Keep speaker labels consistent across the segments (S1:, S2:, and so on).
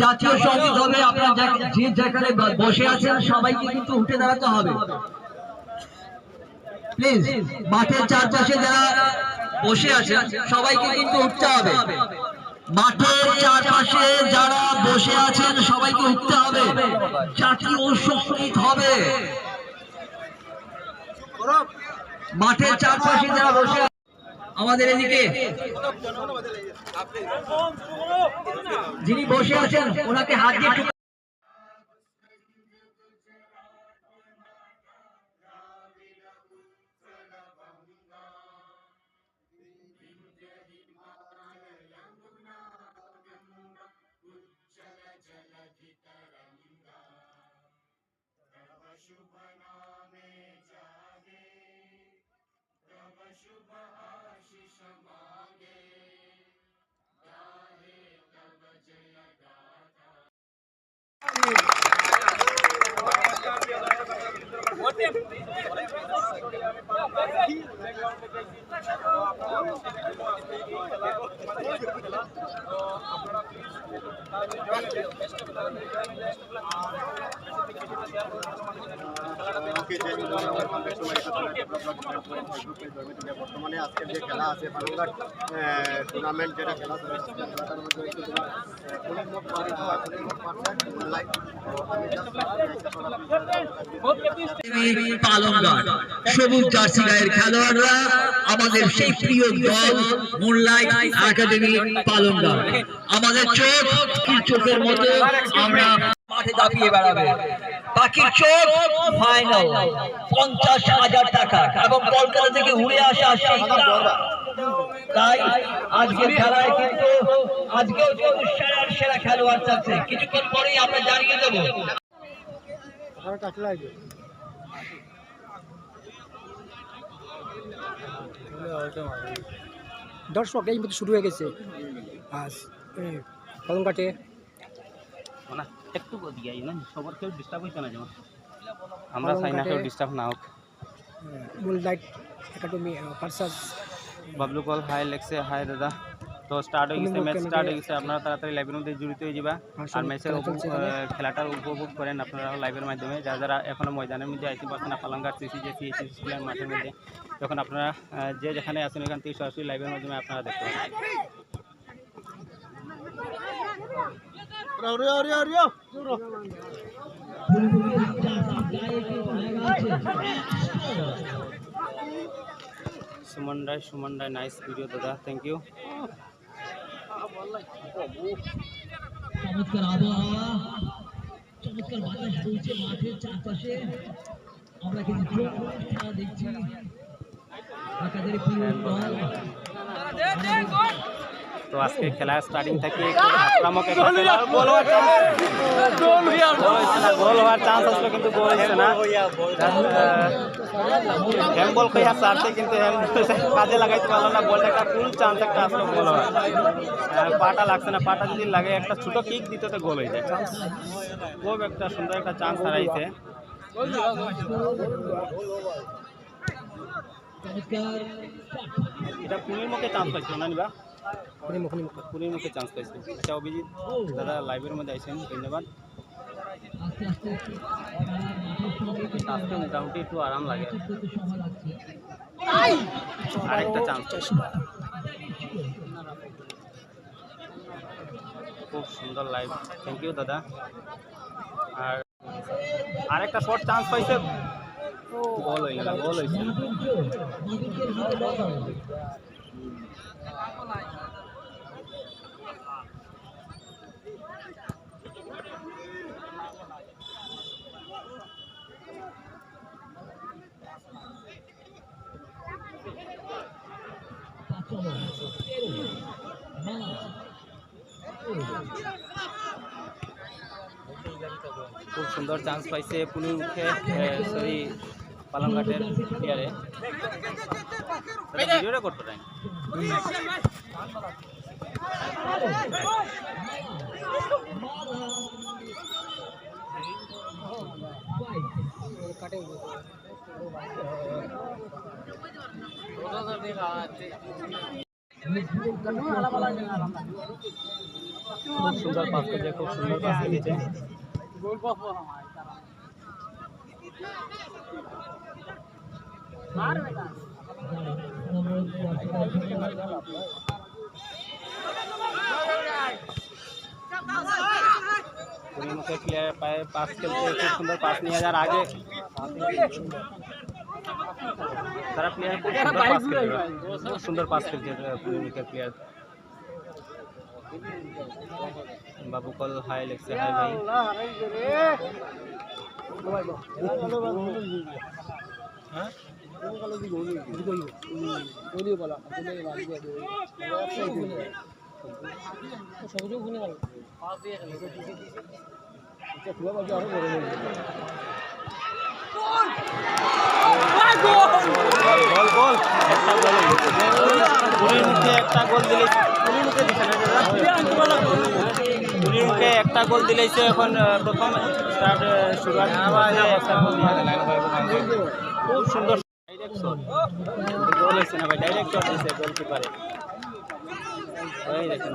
S1: জাতীয় সংগীত হবে আপনার যে যেখানে বসে আছেন, সবাইকে কিন্তু উঠে দাঁড়াতে হবে। প্লিজ মাঠের চারপাশে যারা বসে আছেন, সবাইকে কিন্তু উঠতে হবে। মাঠের চারপাশে যারা বসে আছেন, সবাইকে উঠতে হবে। জাতীয় সংগীত হবে। মাঠের চারপাশে যারা বসে আমাদের এদিকে। যিনি বসে আছেন ওনাকে হাত দিয়ে একটু
S2: বর্তমানে আজকের যে খেলা আছে বাংলার টুর্নামেন্ট যেটা খেলা চলে আজকে খেলাটার মধ্যে
S1: পালনঘাট সবুজ জার্সি গায়ের খেলোয়াড়রা, আমাদের সেই প্রিয় দল মুনলাইট একাডেমি পালনঘাট আমাদের চোখ চোখের মতো, আমরা মাঠে দাপিয়ে বেড়াবে। পাখির চোখ ফাইনাল পঞ্চাশ হাজার টাকা। এবং কলকাতা থেকে উড়ে আসা সেই। তাই আজকের খেলায় কিন্তু আজকেও কিন্তু সেরা সেরা খেলোয়াড় থাকছে কিছুক্ষণ পরেই আমরা জানিয়ে দেবো।
S3: দর্শক এই মতো শুরু হয়ে গেছে। আজ কলম কাটে
S4: একটু না সবার কেউ ডিস্টার্ব হইতো না যেমন। আমরা চাই না কেউ ডিস্টার্ব না হোক।
S3: মূল লাইট একাডেমি পার্সাস
S4: বাবলু কল হাই লেগছে হাই দাদা তো স্টার্ট হয়ে গেছে ম্যাচ স্টার্ট হয়ে গেছে আপনারা তাড়াতাড়ি লাইভের মধ্যে জড়িত হয়ে যাবা আর ম্যাচের খেলাটা উপভোগ করেন আপনারা লাইভের মাধ্যমে যারা যারা এখনও ময়দানের মধ্যে আইতে পারছেন না পালাঙ্গার সিসি যে সিএসি স্কুলের মাঠের মধ্যে তখন আপনারা আহ, যে যেখানে আছেন এখান থেকে সরাসরি লাইভের মাধ্যমে আপনারা দেখতে পাবেন সুমন রায় সুমন রায় নাইস ভিডিও দাদা থ্যাংক ইউ
S1: চমৎকার আবহাওয়া চমৎকার বাতাস বইছে মাঠের চারপাশে। আমরা কিন্তু খেলা দেখছি। একাদের প্রিয় দল।
S4: তো আজকে খেলা স্টার্টিং থেকে আক্রামক গোল হওয়ার চান্স গোল হয়েছে না গোল হওয়ার চান্স আসলো কিন্তু গোল হয়েছে না। হ্যাম বল খেয়ে আসছে কিন্তু হ্যাম কাজে লাগাইতে পারল না বলটা একটা ফুল চান্স একটা আসলো হওয়ার পাটা লাগছে না পাটা যদি লাগে একটা ছোট কিক দিত তো গোল হয়ে যায়। খুব একটা সুন্দর একটা চান্স হারাইছে। এটা পুনের মুখে চান্স পাইছিল না নিবা?
S3: খনিমুখ খনিমুখ
S4: পুনের মুখে। চান্স পাইছে আচ্ছা অভিজিৎ দাদা লাইভের মধ্যে আইসেন ধন্যবাদ। আজকে মোটামুটি একটু আরাম লাগে। আরেকটা চান্স। খুব সুন্দর লাইভ থ্যাংক ইউ দাদা। আর আরেকটা শর্ট চান্স পাইছে। গোল হয়ে হয়েছে।
S1: বল
S4: খুব সুন্দর চান্স পাইছে পুলির মুখে সরি পালংঘাটের প্লেয়ারে ভিডিওটা করতে পারেন খুব সুন্দর পাস করছে, খুব সুন্দর পাস খেলেছে মুখে প্লেয়ার পায়ে পাস খেলছে খুব সুন্দর পাস নিয়ে যাওয়ার আগে তারা প্লেয়ার খুব সুন্দর পাস খেলছে খুব সুন্দর পাস খেলছে মুখের প্লেয়ার বাবু কল হাই লেগছে হাই ভাই। হ্যাঁ? একটা গোল। মুখে একটা গোল দিলে একটা গোল দিলেছে এখন প্রথম স্টার্ট দিয়ে খুব সুন্দর ডাইরেক্ট গোল হয়েছে না ভাই? ডাইরেক্ট শট দিয়েছে গোলকিপারে দেখেন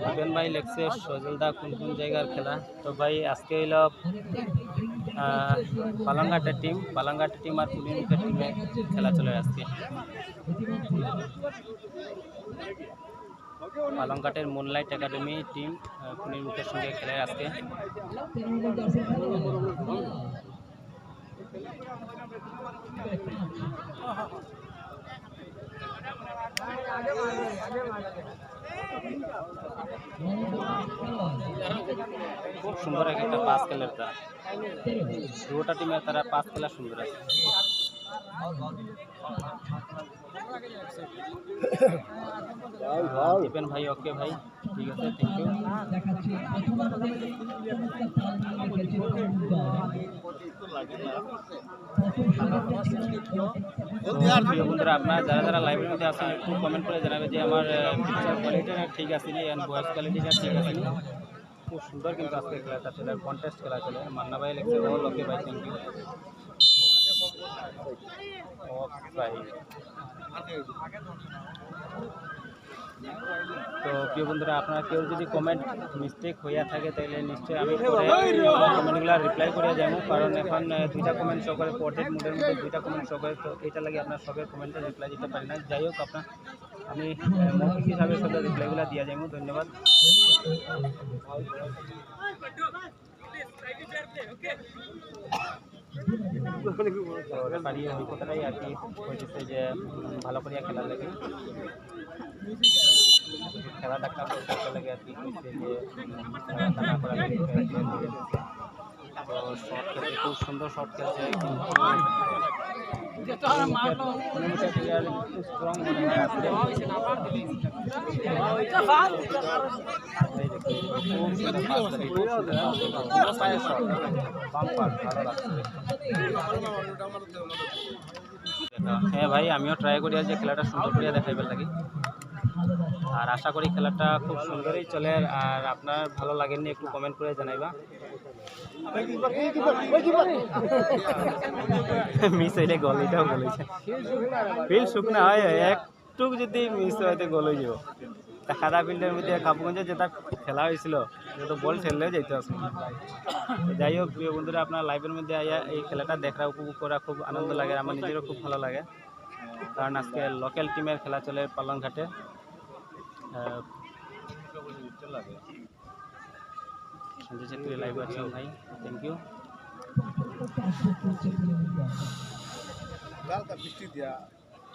S4: রুবেন ভাই লেগছে সজলদা কোন কোন জায়গার খেলা? তো ভাই, আজকে হইল পালাঙ্গাটের টিম পালাঙ্গাটের টিম আর পুলিমুখের টিমে খেলা চলে আজকে। পালংঘাটের মুনলাইট একাডেমি টিম পুলিমুখের সঙ্গে খেলে আজকে। খুব সুন্দর এক একটা পাঁচ খেলের তারা। দুটা টিমের তারা পাঁচ খেলা সুন্দর আছে। দীপেন ভাই ওকে ভাই ঠিক আছে থ্যাংক ইউ প্রিয় বন্ধুরা আপনারা যারা যারা লাইভের মধ্যে আছেন একটু কমেন্ট করে জানাবে যে আমার পিকচার কোয়ালিটিটা ঠিক আছে নি অ্যান্ড ভয়েস কোয়ালিটিটা ঠিক আছে নি খুব সুন্দর কিন্তু আজকে খেলাটা চলে কন্টেস্ট খেলা চলে মান্না ভাই লেগছে ও লোকে ভাই থ্যাংক ইউ ভাই তো প্রিয় বন্ধুরা আপনারা কেউ যদি কমেন্ট মিস্টেক হইয়া থাকে তাহলে নিশ্চয়ই আমি কমেন্টগুলো রিপ্লাই করে যাব কারণ এখন আহ, দুইটা কমেন্ট শো করে পোর্ট্রেট মোডের মধ্যে দুইটা কমেন্ট শো করে তো এটা লাগে আপনার সবের কমেন্টে রিপ্লাই দিতে পারি না যাই হোক আপনার আমি আহ, মৌখিক হিসাবে সবের রিপ্লাইগুলো দিয়ে যাব ধন্যবাদ তো অভিজ্ঞতাটাই আর কি হয়েছে যে ভালো করিয়া খেলার লাগে। খেলাটা একটা করতে লাগে আর কি হয়েছে যে তো শর্ট খেলছে খুব সুন্দর শর্ট খেলছে। প্লেয়ার স্ট্রং মনে হয় ভাই, আমিও ট্রাই করি যে খেলাটা সুন্দর করে দেখাইবার লাগি। আর আশা করি খেলাটা খুব সুন্দরই চলে, আর আপনার ভালো লাগেননি একটু কমেন্ট করে জানাইবা। মিস হইলে গল এটাও গল হয়েছে ফিল শুকনা হয় একটু যদি মিস হয় তো গল যাব তা খাদা ফিল্ডের মধ্যে কাপুগঞ্জে যেটা খেলা হয়েছিল তো বল ছেড়লেও যেতে হবে যাই হোক, প্রিয় বন্ধুরা, আপনার লাইভের মধ্যে আইয়া এই খেলাটা দেখা উপভোগ করা খুব আনন্দ লাগে আমার নিজেরও খুব ভালো লাগে। কারণ আজকে লোকাল টিমের খেলা চলে পালংঘাটে সঞ্জয় লাইভ আছেন ভাই থ্যাংক ইউ
S3: দিয়া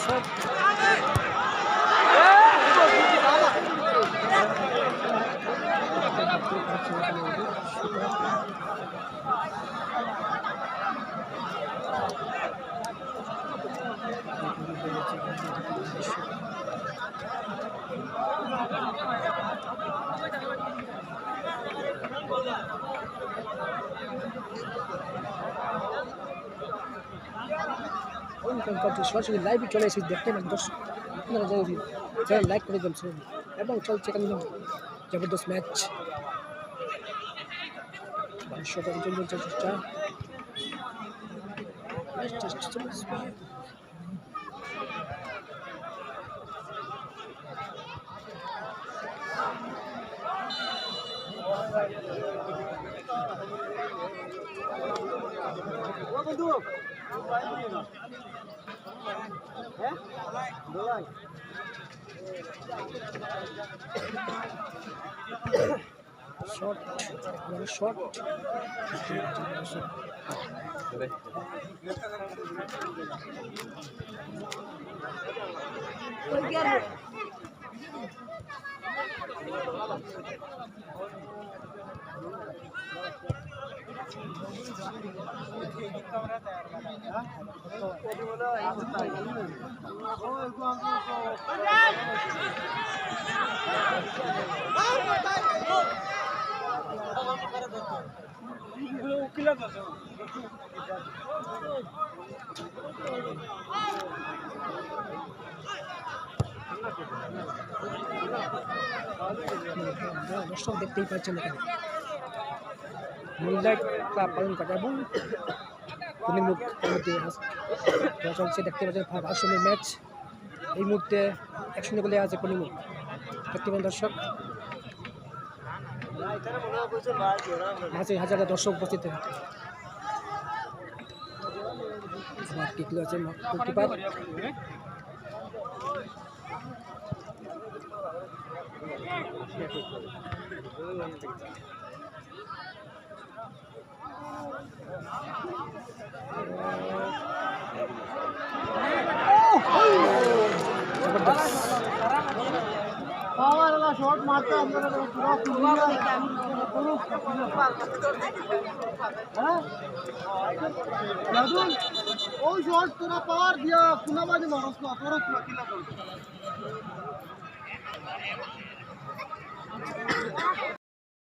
S3: শট সরাসরি লাইভে চলে এসে দেখতে পারেন দর্শক আপনারা জানেন লাইক করে দেন। এবং চলছে জবরদস্ত ম্যাচ বাইশশো টাকা জন্য চেষ্টা চেষ্টা চলছে শর্ট শর্ট দর্শক দেখতেই পাচ্ছেন এখানে। ক্লাব পালন করে এবং মুখ চলছে, দেখতে পাচ্ছেন আসলে ম্যাচ এই মুহূর্তে একশো গোলে আছে কলিমুখ দেখতে পাবেন দর্শক। মাঝে হাজারে দর্শক উপস্থিত আছে গোলকিপার
S2: ওই শট তোরা পাওয়ার দিয়া কোনা বাজে মারস না তোর কিলা